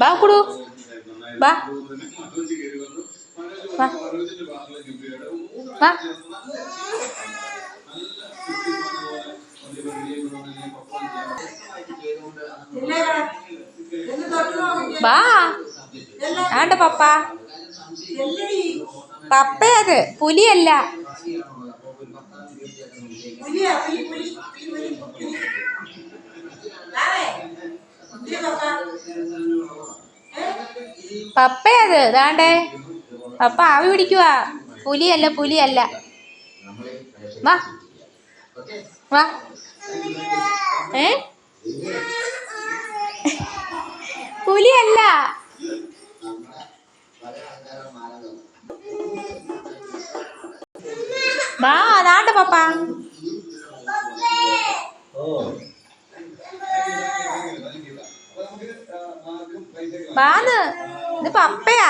ബാ കുടു. ബാ ബാ ബാ ബാ ആണ്ട പപ്പാ. പപ്പയത് പുലിയല്ല. പപ്പയത് ദാണ്ടേ പപ്പ ആവി പിടിക്കുക പുലിയല്ല പുലിയല്ല. വാ. വാ. ഏ? പുലിയല്ല. വാ അതാണ്ട പപ്പ. വാന്ന് ഇത് പപ്പയാ.